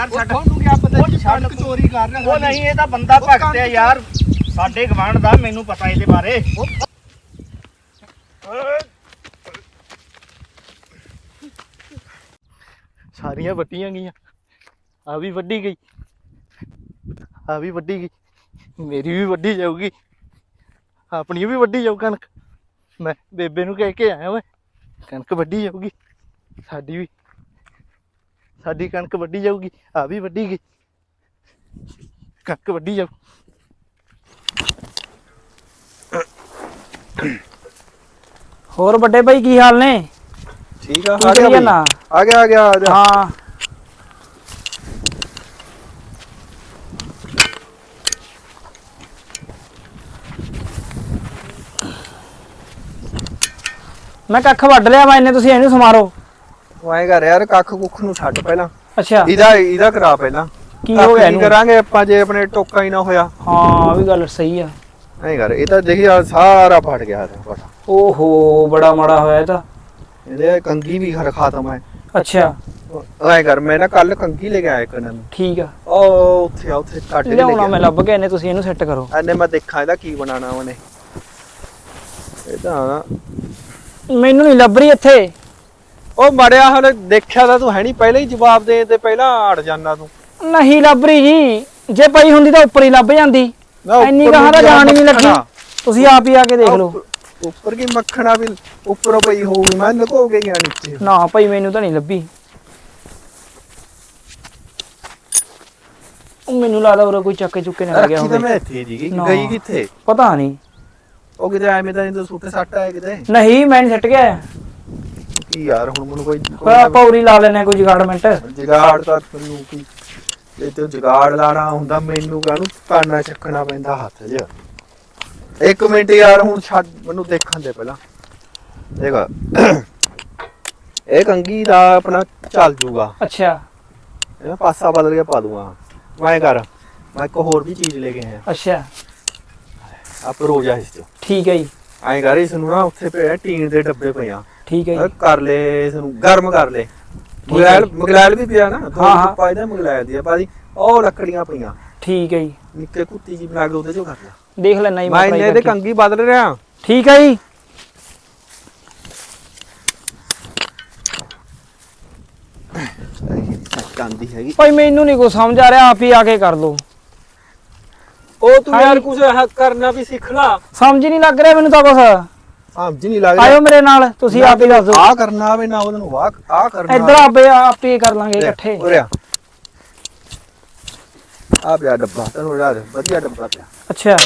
ਯਾਰ ਉਹ ਛੱਡ। ਤੁਹਾਨੂੰ ਕੀ ਪਤਾ ਉਹ ਜੀ ਛੱਡ ਸੜਕ ਚੋਰੀ ਕਰ ਰਿਹਾ ਉਹ ਨਹੀਂ ਇਹ ਤਾਂ ਬੰਦਾ ਉਹ ਭਗਤ ਹੈ ਕੰਨ- ਯਾਰ। ਸਾਡੇ ਗਵਾਂਢ ਦਾ ਮੈਨੂੰ ਪਤਾ ਇਹਦੇ ਬਾਰੇ। ਸਾਰੀਆਂ ਵੱਡੀਆਂ ਗਈਆਂ। ਆ ਵੀ ਵੱਡੀ ਗਈ। ਆ ਵੀ ਵੱਡੀ ਗਈ। ਮੇਰੀ ਵੀ ਵੱਡੀ ਜਾਊਗੀ। ਆਪਣੀ ਵੀ ਵੱਡੀ ਜਾਊ ਕਣਕ। ਮੈਂ ਬੇਬੇ ਨੂੰ ਕਹਿ ਕੇ ਆਇਆ ਓਏ ਕਣਕ ਵੱਡੀ ਜਾਊਗੀ। ਸਾਡੀ ਵੀ। ਸਾਡੀ ਕਣਕ ਵੱਡੀ ਜਾਊਗੀ ਆ ਵੀ ਵੱਡੀ ਗਈ। ਕਣਕ ਵੱਡੀ ਜਾਊ। ਹੋਰ ਵੱਡੇ ਭਾਈ ਕੀ ਹਾਲ ਨੇ? ਠੀਕ ਆ ਆ ਗਿਆ। ਨਾ? ਆ ਗਿਆ ਆ ਗਿਆ ਆ ਜਾ ਹਾਂ। ਮੈਂ ਕੱਖ ਵੱਢ ਲਿਆ ਵਾ ਇਹਨੇ ਤੁਸੀਂ ਇਹਨੂੰ ਸਮਾਰੋ। ਐਂ ਕਰ ਯਾਰ ਕੱਖ ਕੁੱਖ ਨੂੰ ਛੱਡ ਪਹਿਲਾਂ। ਅੱਛਾ। ਇਹਦਾ ਇਹਦਾ ਕਰਾ ਪਹਿਲਾਂ। ਕੀ ਹੋ ਗਿਆ ਇਹਨੂੰ? ਕਰਾਂਗੇ ਆਪਾਂ ਜੇ ਆਪਣੇ ਟੋਕਾ ਹੀ ਨਾ ਹੋਇਆ। ਹਾਂ ਵੀ ਗੱਲ ਸਹੀ ਆ। ਐਂ ਕਰ ਇਹ ਤਾਂ ਦੇਖੀ ਆ ਸਾਰਾ ਫਟ ਗਿਆ ਫਟਾ। ਓਹੋ ਬੜਾ ਮਾੜਾ ਹੋਇਆ ਇਹ ਤਾਂ। ਇਹਦੇ ਕੰਗੀ ਵੀ ਖਰ ਖਾਤਮ ਹੈ ਅੱਛਾ। ਐਂ ਕਰ ਮੈਂ ਨਾ ਕੱਲ ਕੰਗੀ ਲੈ ਕੇ ਆਇਆ ਇੱਕ ਨੂੰ। ਠੀਕ ਆ। ਉਹ ਉੱਥੇ ਆ ਉੱਥੇ ਕੱਟ ਲੈ ਲਿਆਉਣਾ ਮੈਂ ਲੱਭ ਕੇ ਇਹਨੇ ਤੁਸੀਂ ਇਹਨੂੰ ਸੈੱਟ ਕਰੋ। ਐਨੇ ਮੈਂ ਦੇਖਾਂ ਇਹਦਾ ਕੀ ਬਣਾਣਾ ਉਹਨੇ। ਇਹਦਾ ਮੈਨੂੰ ਨਹੀਂ ਲੱਭ ਰਹੀ ਇੱਥੇ। ਉਹ ਮੜਿਆ ਹਲੇ ਦੇਖਿਆ ਤਾਂ ਤੂੰ ਹੈ ਨਹੀਂ ਪਹਿਲਾਂ ਹੀ ਜਵਾਬ ਦੇ ਤੇ ਪਹਿਲਾਂ ਅੜ ਜਾਣਾ ਤੂੰ। ਨਹੀਂ ਲੱਭ ਰਹੀ ਜੀ। ਜੇ ਪਈ ਹੁੰਦੀ ਤਾਂ ਉੱਪਰ ਹੀ ਲੱਭ ਜਾਂਦੀ। ਨਾ ਇੰਨੀ ਉੱਪਰ ਕਹਾਂ ਤਾਂ ਨੂੰ ਜਾਣ ਹੀ ਨਹੀਂ ਲੱਗੀ। ਮੱਖਣਾ। ਤੁਸੀਂ ਆਪ ਹੀ ਆ ਕੇ ਦੇਖ ਲਓ। ਉੱਪਰ- ਉੱਪਰ ਕੀ ਮੱਖਣਾ ਵੀ ਉੱਪਰੋਂ ਪਈ ਹੋਊਗੀ ਮੈਂ ਲੁਕੋ ਕੇ ਗਿਆ ਨੀਚੇ। ਨਾ ਭਾਈ ਮੈਨੂੰ ਤਾਂ ਨਹੀਂ ਲੱਭੀ। ਉਹ ਮੈਨੂੰ ਲੱਗਦਾ ਉਹ ਕੋਈ ਚੱਕੇ ਚੁੱਕੇ ਨਾ ਲੱਗਿਆ ਰੱਖੀ ਤਾਂ ਹੋਵੇ। ਮੈਂ ਇੱਥੇ ਜੀ ਨਾ। ਗਈ ਕਿੱਥੇ? ਪਤਾ ਨਹੀਂ। ਉਹ ਕਿਤੇ ਐਵੇਂ ਤਾਂ ਨਹੀਂ ਸੁੱਟ ਸੱਟ ਆਇਆ ਕਿਤੇ? ਨਹੀਂ ਮੈਂ ਨਹੀਂ ਸੱਟ ਗਿਆ। ਕੀ ਯਾਰ ਹੁਣ ਮੈਨੂੰ ਕੋਈ ਆਪਾਂ ਉਰੀ ਲਾ ਲੈਨੇ ਕੋਈ ਜਗਾੜਮੈਂਟ ਜਗਾੜ ਤਾਂ ਮੈਨੂੰ ਕੀ ਇਹ ਤੇ ਜਗਾੜ ਲਾਣਾ ਹੁੰਦਾ ਮੈਨੂੰ ਕਾਹਨੂੰ ਕਾਨਾ ਚੱਕਣਾ ਪੈਂਦਾ ਹੱਥ 'ਚ। ਇੱਕ ਮਿੰਟ ਯਾਰ ਹੁਣ ਛੱਡ ਮੈਨੂੰ ਦੇਖਣ ਦੇ ਪਹਿਲਾਂ। ਦੇਖ। ਇਹ ਕੰਗੀ ਦਾ ਆਪਣਾ ਚੱਲ ਜੂਗਾ। ਅੱਛਾ। ਇਹ ਪਾਸਾ ਬਦਲ ਕੇ ਪਾ ਦੂੰਗਾ। ਮੈਂ ਕਰ। ਮੈਂ ਇੱਕ ਹੋਰ ਵੀ ਚੀਜ਼ ਲੈ ਕੇ ਆਇਆ। ਅੱਛਾ। ਆਪ ਰੋਜਾ ਇਸ ਚ। ਠੀਕ ਹੈ ਜੀ। ਐਂ ਕਰ ਇਸ ਨੂੰ ਨਾ ਉੱਥੇ ਪਿਆ ਟੀਨ ਦੇ ਡੱਬੇ ਪਏ ਆ। ਠੀਕ ਹੈ ਜੀ। ਕਰ ਲੈ ਇਸ ਨੂੰ ਗਰਮ ਕਰ ਲੈ। ਮਗਲੈਲ। ਮਗਲੈਲ ਵੀ ਪਿਆ ਨਾ ਦੋ ਹਾਂ, ਹਾਂ। ਪਾਇਦਾ ਮਗਲੈਲ ਦੀ ਭਾਜੀ ਉਹ ਲੱਕੜੀਆਂ ਪਈਆਂ। ਠੀਕ ਹੈ ਜੀ। ਨਿੱਕੇ ਕੁੱਤੀ ਜੀ ਬਣਾ ਕੇ ਉਹਦੇ ਚੋਂ ਕਰ ਲਿਆ ਦੇਖ ਲੈਣਾ ਜੀ ਮੈਂ ਇਹਨੇ। ਕੰਗੀ ਬਦਲ ਰਿਹਾ ਠੀਕ ਹੈ ਜੀ। ਕੰਦੀ ਹੈਗੀ। ਭਾਈ ਮੈਨੂੰ ਨਹੀਂ ਕੋਈ ਸਮਝ ਆ ਰਿਹਾ ਆਪ ਹੀ ਆ ਕੇ ਕਰ ਲਓ। ਉਹ ਤੂੰ। ਯਾਰ ਕੁਝ ਕਰਨਾ ਵੀ ਸਿੱਖ ਲਾ। ਸਮਝ ਨਹੀਂ ਲੱਗ ਰਿਹਾ ਮੈਨੂੰ ਤਾਂ ਕੁਛ। ਸਮਝ ਨਹੀਂ ਲੱਗ ਆਇਓ ਮੇਰੇ ਨਾਲ ਤੁਸੀਂ ਆਪ ਹੀ ਦੱਸ ਦਿਓ। ਆ ਕਰਨਾ ਵੇ ਨਾ ਉਹਨਾਂ ਨੂੰ ਵਾਹ ਆ ਕਰਨਾ ਇੱਧਰ ਆਪੇ ਆਪ ਕਰ ਲਾਂਗੇ ਇਕੱਠੇ। ਉਰਿਆ ਆ। ਪਿਆ ਡੱਬਾ ਤੈਨੂੰ ਯਾਰ ਵਧੀਆ ਡੱਬਾ ਪਿਆ। ਅੱਛਾ।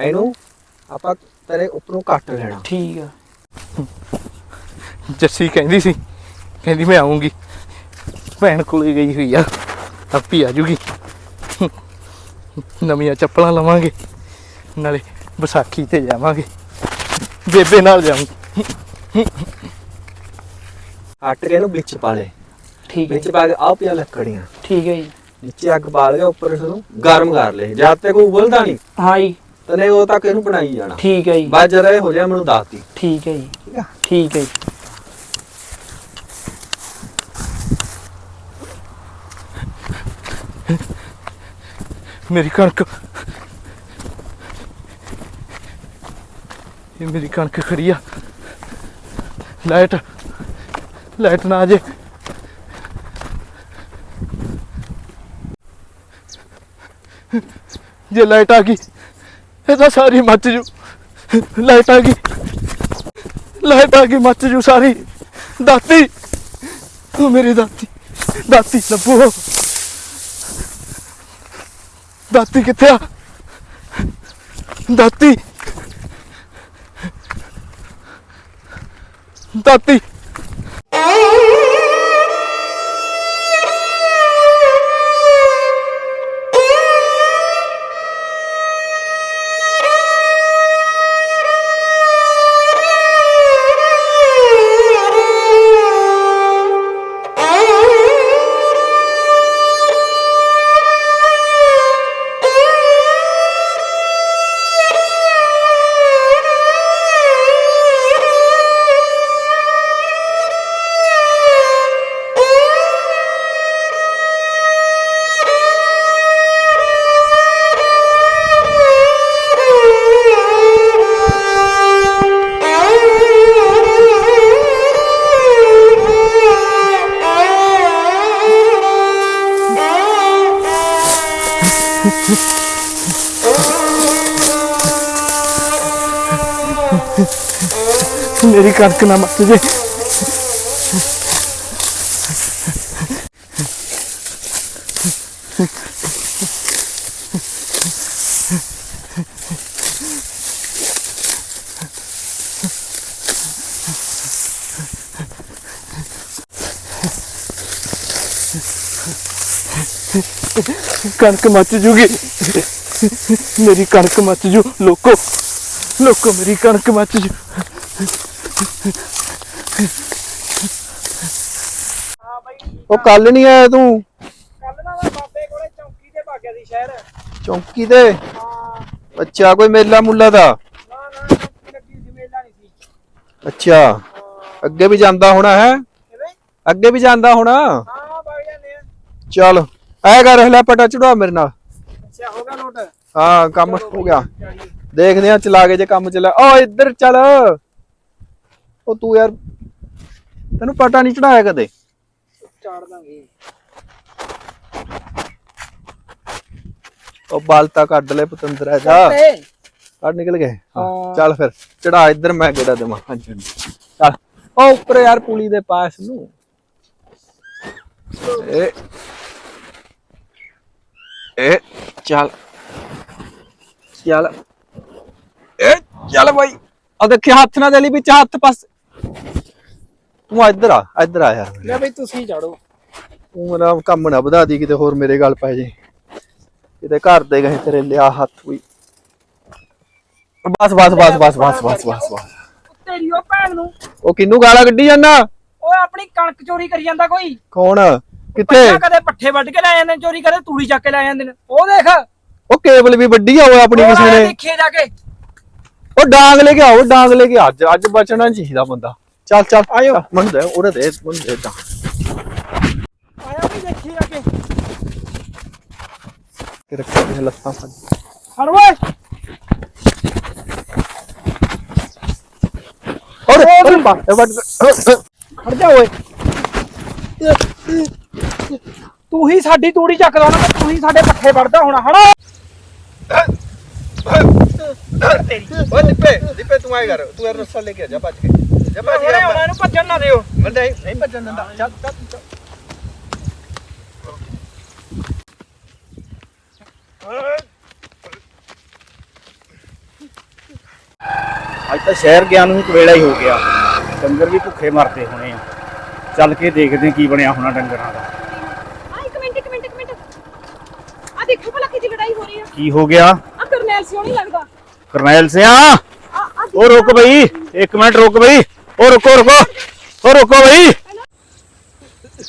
ਇਹਨੂੰ ਆਪਾਂ ਤੇਰੇ ਉੱਪਰੋਂ ਕੱਟ ਲੈਣਾ। ਠੀਕ ਆ। ਜੱਸੀ ਕਹਿੰਦੀ ਸੀ ਕਹਿੰਦੀ ਮੈਂ ਆਉਂਗੀ ਭੈਣ ਕੋਲੇ ਗਈ ਹੋਈ ਆ ਆਪੀ ਆ ਜੂਗੀ। ਨਵੀਆਂ ਚੱਪਲਾਂ ਲਵਾਂਗੇ। ਨਾਲੇ ਵਿਸਾਖੀ ਤੇ ਜਾਵਾਂਗੇ। ਬੇਬੇ ਨਾਲ ਜਾਵਾਂਗੇ ਕੱਟ ਕੇ ਇਹਨੂੰ ਵਿੱਚ ਪਾ ਲੈ। ਠੀਕ ਹੈ ਵਿੱਚ ਪਾ ਕੇ ਆ ਪਿਆ ਲੱਕੜੀਆਂ। ਠੀਕ ਹੈ ਜੀ। ਨੀਚੇ ਅੱਗ ਬਾਲ ਕੇ ਉੱਪਰ ਇਸ ਨੂੰ ਗਰਮ ਕਰ ਲੈ। ਜਦ ਤੱਕ ਉਹ ਉਬਲਦਾ ਨਹੀਂ ਹਾਂ ਜੀ। ਤਨੇ ਉਹ ਤੱਕ ਇਹਨੂੰ ਬਣਾਈ ਜਾਣਾ। ਠੀਕ ਹੈ ਜੀ। ਬਾਅਦ ਜਦ ਇਹ ਹੋ ਜਾ ਮੈਨੂੰ ਦੱਸਦੀ ਠੀਕ ਹੈ ਜੀ। ਠੀਕ ਹੈ ਜੀ। ਮੇਰੀ ਕਣਕ ਇਹ ਮੇਰੀ ਕਣਕ ਖੜੀ ਆ। ਲਾਈਟ ਲਾਈਟ ਨਾ ਆ ਜੇ। ਜੇ ਲਾਈਟ ਆ ਗਈ, ਇਹ ਤਾਂ ਸਾਰੀ ਮੱਚ ਜੂ। ਲਾਈਟ ਆ ਗਈ। ਲਾਈਟ ਆ ਗਈ, ਮੱਚ ਜੂ ਸਾਰੀ। ਦਾਤੀ ਉਹ ਮੇਰੀ ਦਾਤੀ। ਦਾਤੀ, ਲੱਭੋ। ਦਾਤੀ ਕਿੱਥੇ ਆ? ਦਾਤੀ। ਦਾਤੀ メリカークな祭り。ਕਣਕ ਮੱਚ ਜੂਗੀ। ਮੇਰੀ ਕਣਕ ਮੱਚ ਜੂ। ਲੋਕੋ ਲੋਕੋ ਮੇਰੀ ਕਣਕ ਮੱਚ ਜੂ। ਉਹ ਕੱਲ ਨਹੀਂ ਆਇਆ ਤੂੰ? ਕੱਲ ਨਾ ਮੈਂ ਬਾਬੇ ਕੋਲੇ ਚੌਂਕੀ ਤੇ ਭਾਗਿਆ ਸੀ ਸ਼ਹਿਰ। ਚੌਂਕੀ ਤੇ? ਹਾਂ। ਅੱਛਾ ਕੋਈ ਮੇਲਾ ਮੁੱਲਾ ਦਾ? ਨਾ ਨਾ ਚੌਂਕੀ ਲੱਗੀ ਸੀ ਮੇਲਾ ਨਹੀਂ ਸੀ। ਅੱਛਾ। ਅੱਗੇ ਵੀ ਜਾਂਦਾ ਹੋਣਾ ਹੈ? ਅੱਗੇ ਵੀ ਜਾਂਦਾ ਹੋਣਾ? ਹਾਂ ਵਗ ਜਾਂਦੇ ਆ। ਚੱਲ। ਐ ਕਰ ਰਹਿ ਲੈ ਪਟਾ ਚੜਾ ਮੇਰੇ ਨਾਲ। ਅੱਛਾ ਹੋ ਗਿਆ ਲੋਟ ਹਾਂ ਕੰਮ ਹੋ ਗਿਆ। ਦੇਖਦੇ ਆ ਚਲਾ ਕੇ ਜੇ ਕੰਮ ਚੱਲਿਆ। ਓ ਇੱਧਰ ਚੱਲ। ਉਹ ਤੂੰ ਯਾਰ ਤੈਨੂੰ ਪਟਾ ਨਹੀਂ ਚੜਾਇਆ ਕਦੇ। ਚਾੜ ਦਾਂਗੇ। ਉਹ ਬਾਲਤਾ ਕੱਢ ਲੈ ਪਤੰਦਰਾ ਜਾ। ਕੱਢ ਨਿਕਲ ਗਏ। ਚੱਲ ਫਿਰ ਚੜਾ ਇੱਧਰ ਮੈਂ ਗੇੜਾ ਦੇਵਾਂ। ਹਾਂਜੀ। ਚੱਲ। ਉਹ ਉੱਪਰ ਯਾਰ ਪੁਲੀ ਦੇ ਪਾਸ ਨੂੰ। ਇਹ ਇਹ ਚੱਲ। ਚੱਲ। ਇਹ ਚੱਲ ਬਾਈ। ਆ ਦੇਖੀ ਹੱਥ ਨਾ ਦੇਲੀ ਵਿੱਚ ਹੱਥ ਪਾਸ। ਤੂੰ ਇੱਧਰ ਆ ਇੱਧਰ ਆ ਯਾਰ। ਲੈ ਬਈ ਤੁਸੀਂ ਚਾੜੋ ਤੂੰ ਮੇਰਾ ਕੰਮ ਨਾ ਵਧਾ ਦੀ ਕਿਤੇ ਹੋਰ ਮੇਰੇ ਗੱਲ ਪੈ ਜੇ। ਕਿਤੇ ਘਰ ਦੇ ਗਏ ਤੇਰੇ ਲਿਆ ਹੱਥ ਵੀ। ਬਸ ਬਸ ਬਸ ਬਸ ਬਸ ਬਸ ਬਸ ਬਸ। ਤੇਰੀ ਉਹ ਭੈਣ ਨੂੰ। ਉਹ ਕਿੰਨੂੰ ਗਾਲਾਂ ਕੱਢੀ ਜਾਂਦਾ? ਓਏ ਆਪਣੀ ਕਣਕ ਚੋਰੀ ਕਰੀ ਜਾਂਦਾ ਕੋਈ। ਕੌਣ? ਕਿੱਥੇ? ਪਹਿਲਾਂ ਕਦੇ ਪੱਠੇ ਵੱਢ ਕੇ ਲੈ ਜਾਂਦੇ ਨੇ ਚੋਰੀ ਕਦੇ ਤੂੜੀ ਚੱਕ ਕੇ ਲੈ ਜਾਂਦੇ ਨੇ। ਉਹ ਦੇਖ। ਉਹ ਕੇਬਲ ਵੀ ਵੱਡੀ ਆ ਉਹ ਆਪਣੀ ਕਿਸੇ ਨੇ। ਦੇਖੀਏ ਜਾ ਕੇ। ਉਹ ਡਾਂਗ ਲੈ ਕੇ ਆਓ ਡਾਂਗ ਲੈ ਕੇ ਅੱਜ ਅੱਜ ਬਚਣਾ ਚਾਹੀਦਾ ਬੰਦਾ। ਚੱਲ ਚੱਲ ਆਇਓ। ਮਨ ਦੇ ਉਹਦੇ ਦੇ ਮਨ ਦੇ ਤਾਂ ਆਇਆ ਵੀ ਦੇਖੀਏ ਜਾ ਕੇ? ਕਿ ਰੱਖਿਆ ਇਹ ਲੱਤਾਂ ਫੜ ਹਰ ਓਏ ਔਰ ਔਰ ਬਾ ਖੜ ਜਾ ਓਏ। ਤੂੰ ਹੀ ਸਾਡੀ ਤੂੜੀ ਚੱਕਦਾ ਨਾ ਤੂੰ ਹੀ ਸਾਡੇ ਪੱਠੇ ਵੱਢਦਾ ਹੋਣਾ ਹਣਾ ਓਏ ਦਿੱਪੇ ਦਿੱਪੇ ਤੂੰ ਆਏ ਕਰ ਤੂੰ ਰੱਸਾ ਲੈ ਕੇ ਆ ਜਾ ਭੱਜ ਕੇ ਜਾ ਭੱਜ ਹੁਣੇ ਆਉਣਾ ਇਹਨੂੰ ਭੱਜਣ ਨਾ ਦਿਓ। ਮੈਂ ਨਹੀਂ ਨਹੀਂ ਭੱਜਣ ਦਿੰਦਾ ਚੱਲ ਚੱਲ ਚੱਲ। ਅੱਜ ਤਾਂ ਸ਼ਹਿਰ ਗਿਆ ਨੂੰ ਇੱਕ ਵੇਲਾ ਹੀ ਹੋ ਗਿਆ। ਡੰਗਰ ਵੀ ਭੁੱਖੇ ਮਰਦੇ ਹੋਣੇ ਆ। ਚੱਲ ਕੇ ਦੇਖਦੇ ਕੀ ਬਣਿਆ ਹੋਣਾ ਡੰਗਰਾਂ ਦਾ ਆ ਇੱਕ ਮਿੰਟ ਇੱਕ ਮਿੰਟ ਇੱਕ ਮਿੰਟ ਆ ਦੇਖੋ ਭਲਾ ਕਿਹਦੀ ਲੜਾਈ ਹੋ ਰਹੀ ਆ। ਕੀ ਹੋ ਗਿਆ? ਆ ਕਰਨੈਲ ਸਿਓ ਨਹੀਂ ਲੱਗਦਾ ਕਰਨੈਲ ਸਿਆ ਆ ਆ ਉਹ ਰੁਕ ਬਈ ਇੱਕ ਮਿੰਟ ਰੁਕ ਬਈ। ਉਹ ਰੁਕੋ ਰੁਕੋ। ਉਹ ਰੁਕੋ ਬਈ।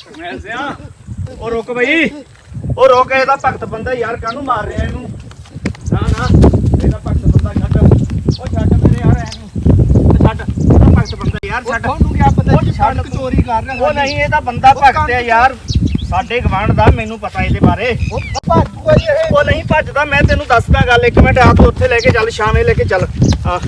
ਕਰਨੈਲ ਸਿਆ ਉਹ ਰੁਕ ਬਈ। ਉਹ ਰੁਕ ਇਹਦਾ ਭਗਤ ਬੰਦਾ ਯਾਰ ਕਾਹਨੂੰ ਮਾਰ ਰਿਹਾ ਇਹਨੂੰ? ਨਾ ਨਾ ਇਹਦਾ ਭਗਤ ਬੰਦਾ ਛੱਡ। ਉਹ ਛੱਡ ਮੇਰੇ ਯਾਰ ਇਹਨੂੰ। ਛੱਡ ਇਹਦਾ ਭਗਤ ਬੰਦਾ ਯਾਰ ਛੱਡ। ਤੁਹਾਨੂੰ ਕੀ ਪਤਾ? ਉਹ ਛੱਡ ਚੋਰੀ ਕਰ ਰਿਹਾ ਉਹ ਨਹੀਂ ਇਹ ਤਾਂ ਬੰਦਾ ਭਗਤ ਹੈ ਯਾਰ। ਸਾਡੇ ਗਵਾਂਢ ਦਾ ਮੈਨੂੰ ਪਤਾ ਇਹਦੇ ਬਾਰੇ। ਉਹ ਭਾਜੂਗਾ ਜੀ ਇਹ। ਉਹ ਨਹੀਂ ਭੱਜਦਾ ਮੈਂ ਤੈਨੂੰ ਦੱਸਦਾ ਗੱਲ ਇੱਕ ਮਿੰਟ ਆ ਤੂੰ ਉੱਥੇ ਲੈ ਕੇ ਚੱਲ ਛਾਵੇਂ ਲੈ ਕੇ ਚੱਲ। ਆ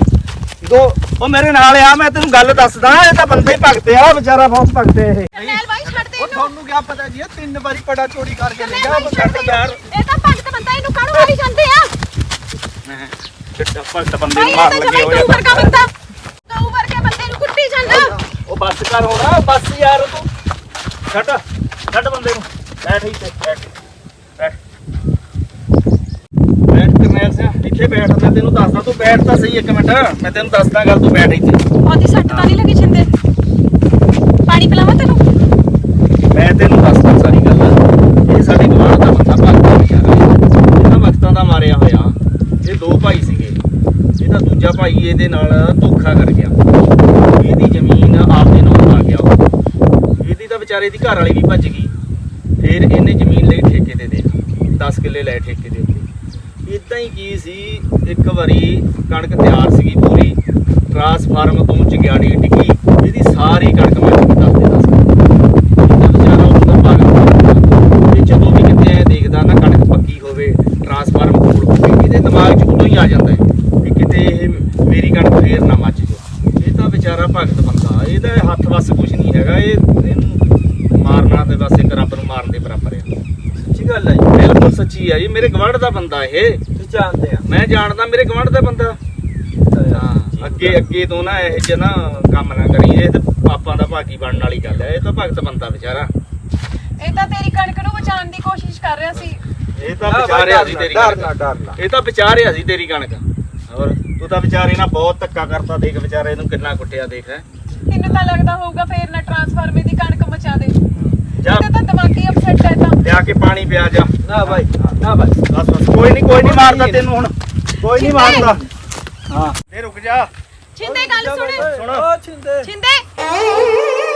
ਦੋ ਉਹ ਮੇਰੇ ਨਾਲ ਆ ਮੈਂ ਤੈਨੂੰ ਗੱਲ ਦੱਸਦਾ ਇਹ ਤਾਂ ਬੰਦੇ ਭਗਤ ਆ। ਵਿਚਾਰਾ ਬਹੁਤ ਭਗਤ ਹੈ ਇਹ ਕਰਨੈਲ ਬਾਈ ਛੱਡ ਦੇ ਉਹ ਇਹਨੂੰ। ਤੁਹਾਨੂੰ ਕੀ ਪਤਾ ਜੀ ਇਹ ਤਿੰਨ ਵਾਰੀ ਪੜਾ ਚੋਰੀ ਕਰਕੇ ਲੈ ਕਰਨੈਲ ਗਿਆ ਬਾਈ ਛੱਡ ਦੇ ਇਹਨੂੰ। ਇਹ ਤਾਂ ਭਗਤ ਬੰਦਾ ਇਹਨੂੰ ਕਾਹਨੂੰ ਮਾਰੀ ਜਾਂਦੇ ਆ? ਕਿੱਡਾ ਭਗਤ ਬੰਦੇ ਬਾਈ ਨੂੰ ਇਹ ਮਾਰ ਤਾਂ ਲੱਗੇ ਜਮਾਈ ਹੋਏ ਤੂੰ ਵਰਗਾ ਬੰਦਾ। ਤੂੰ ਵਰਗੇ ਬੰਦੇ ਨੂੰ ਕੁੱਟੀ ਜਾਂਦਾ। ਉਹ ਬੱਸ ਕਰ ਹੋਣਾ ਬੱਸ ਯਾਰ ਤੂੰ। ਛੱਡ। ਛੱਡ ਬੰਦੇ ਨੂੰ। ਬੈਠ ਇੱਥੇ ਬੈਠ ਬੈਠ। ਬੈਠ ਕਰਨੈਲ ਸਿਆ ਇੱਥੇ ਬੈਠ ਮੈਂ ਤੈਨੂੰ ਦੱਸਦਾ ਤੂੰ ਬੈਠ ਤਾਂ ਸਹੀ ਇੱਕ ਮਿੰਟ। ਮੈਂ ਤੈਨੂੰ ਦੱਸਦਾ ਗੱਲ ਤੂੰ ਬੈਠ ਇੱਥੇ। ਉਹਦੀ ਸੱਟ ਤਾਂ ਨਹੀਂ ਲੱਗੀ ਛਿੰਦੇ। ਪਾਣੀ ਪਿਲਾਵਾਂ ਤੈਨੂੰ? ਮੈਂ ਤੈਨੂੰ ਦੱਸਦਾ ਸਾਰੀ ਗੱਲ। ਇਹ ਸਾਡੇ ਗਵਾਂਢ ਦਾ ਬੰਦਾ ਭਗਤ ਹੋ ਯਾਰ ਇਹਨਾਂ ਵਕਤਾਂ ਦਾ ਮਾਰਿਆ ਹੋਇਆ। ਇਹ ਦੋ ਭਾਈ ਸੀਗੇ। ਇਹਦਾ ਦੂਜਾ ਭਾਈ ਇਹਦੇ ਨਾਲ ਧੋਖਾ ਕਰ ਗਿਆ। ਇਹਦੀ ਜ਼ਮੀਨ ਆਪਦੇ ਨਾਮ ਆ ਗਿਆ ਉਹ। ਇਹਦੀ ਤਾਂ ਵਿਚਾਰੇ ਦੀ ਘਰ ਵਾਲੀ ਵੀ ਭੱਜ ਗਈ। ਫਿਰ ਇਹਨੇ ਜ਼ਮੀਨ ਲਈ ਠੇਕੇ ਤੇ ਦੇ 10 ਕਿੱਲੇ ਲੈ ਠੇਕੇ ਦੇ ਉੱਤੇ ਇਦਾਂ ਹੀ ਕੀ ਸੀ, ਇੱਕ ਵਾਰੀ ਕਣਕ ਤਿਆਰ ਸੀਗੀ ਪੂਰੀ, ਟਰਾਂਸਫਾਰਮ ਤੋਂ ਚਗਿਆੜੀ ਡਿੱਗੀ ਇਹਦੀ ਸਾਰੀ ਕਣਕ ਮੈਂ ਤੁਹਾਨੂੰ ਦੱਸ ਦੇ ਦੱਸ ਇਹਦਾ ਵਿਚਾਰਾ ਉਹਦਾ ਭਾਗ ਤੇ ਜਦੋਂ ਵੀ ਕਿਤੇ ਐਂ ਦੇਖਦਾ ਨਾ ਕਣਕ ਪੱਕੀ ਹੋਵੇ ਟਰਾਂਸਫਾਰਮ ਕੋਲ ਹੋਵੇ ਇਹਦੇ ਦਿਮਾਗ 'ਚ ਉਦੋਂ ਹੀ ਆ ਜਾਂਦਾ ਹੈ ਵੀ ਕਿਤੇ ਇਹ ਮੇਰੀ ਕਣਕ ਫੇਰ ਨਾ ਮੱਚ ਜਾਵੇ ਇਹ ਤਾਂ ਵਿਚਾਰਾ ਭਗਤ ਬੰਦਾ ਇਹਦਾ ਹੱਥ ਵੱਸ ਕੁਝ ਨਹੀਂ ਹੈਗਾ ਇਹ ਇਹਨੂੰ ਮਾਰਨਾ ਤੇ ਬਸ ਇੱਕ ਰੱਬ ਨੂੰ ਮਾਰਨ ਦੇ ਬਰਾਬਰ ਹੈ ਸੱਚੀ ਗੱਲ ਹੈ ਜੀ ਬਿਲਕੁਲ ਸੱਚੀ ਆ ਜੀ ਮੇਰੇ ਗਵਾਂਢ ਦਾ ਬੰਦਾ ਇਹ। ਤੁਸੀਂ ਜਾਣਦੇ ਆ। ਮੈਂ ਜਾਣਦਾ ਮੇਰੇ ਗਵਾਂਢ ਦਾ ਬੰਦਾ। ਹਾਂ ਅੱਗੇ ਅੱਗੇ ਤੋਂ ਨਾ ਇਹ ਜਿਹਾ ਨਾ ਕੰਮ ਨਾ ਕਰੀ ਇਹ ਤੇ ਪਾਪਾਂ ਦਾ ਭਾਗੀ ਬਣਨ ਵਾਲੀ ਗੱਲ ਹੈ ਇਹ ਤਾਂ ਭਗਤ ਬੰਦਾ ਵਿਚਾਰਾ। ਇਹ ਤਾਂ ਤੇਰੀ ਕਣਕ ਨੂੰ ਬਚਾਉਣ ਦੀ ਕੋਸ਼ਿਸ਼ ਕਰ ਰਿਹਾ ਸੀ। ਇਹ ਤਾਂ ਵਿਚਾਰਿਆ ਸੀ ਤੇਰੀ ਡਰ ਨਾ ਕਣਕ ਡਰ ਨਾ। ਇਹ ਤਾਂ ਵਿਚਾਰਿਆ ਸੀ ਤੇਰੀ ਕਣਕ। ਹੋਰ ਤੂੰ ਤਾਂ ਵਿਚਾਰੇ ਨਾਲ ਬਹੁਤ ਧੱਕਾ ਕਰਤਾ ਦੇਖ ਵਿਚਾਰੇ ਨੂੰ ਕਿੰਨਾ ਕੁੱਟਿਆ ਦੇਖ ਹੈ। ਤੈਨੂੰ ਤਾਂ ਲੱਗਦਾ ਹੋਊਗਾ ਫੇਰ ਨਾ ਟਰਾਂਸਫਾਰਮਰ ਦੀ ਕਣਕ ਬਚਾ ਦੇ। ਜਾ। ਤੇ ਤਾਂ ਦਿਮਾਗੀ ਅਪਸੈਟ ਹੈ ਲਿਆ ਕੇ ਪਾਣੀ ਪਿਆ ਜਾ। ਨਾ ਭਾਈ ਨਾ ਭਾਈ ਬਸ ਬਸ ਕੋਈ ਨਹੀਂ ਕੋਈ ਨਹੀਂ ਮਾਰਦਾ ਤੈਨੂੰ ਹੁਣ। ਕੋਈ ਨਹੀਂ ਮਾਰਦਾ। ਹਾਂ। ਇਹ ਰੁਕ ਜਾ। ਛਿੰਦੇ ਗੱਲ ਸੁਣ। ਸੁਣ। ਓ ਛਿੰਦੇ। ਛਿੰਦੇ।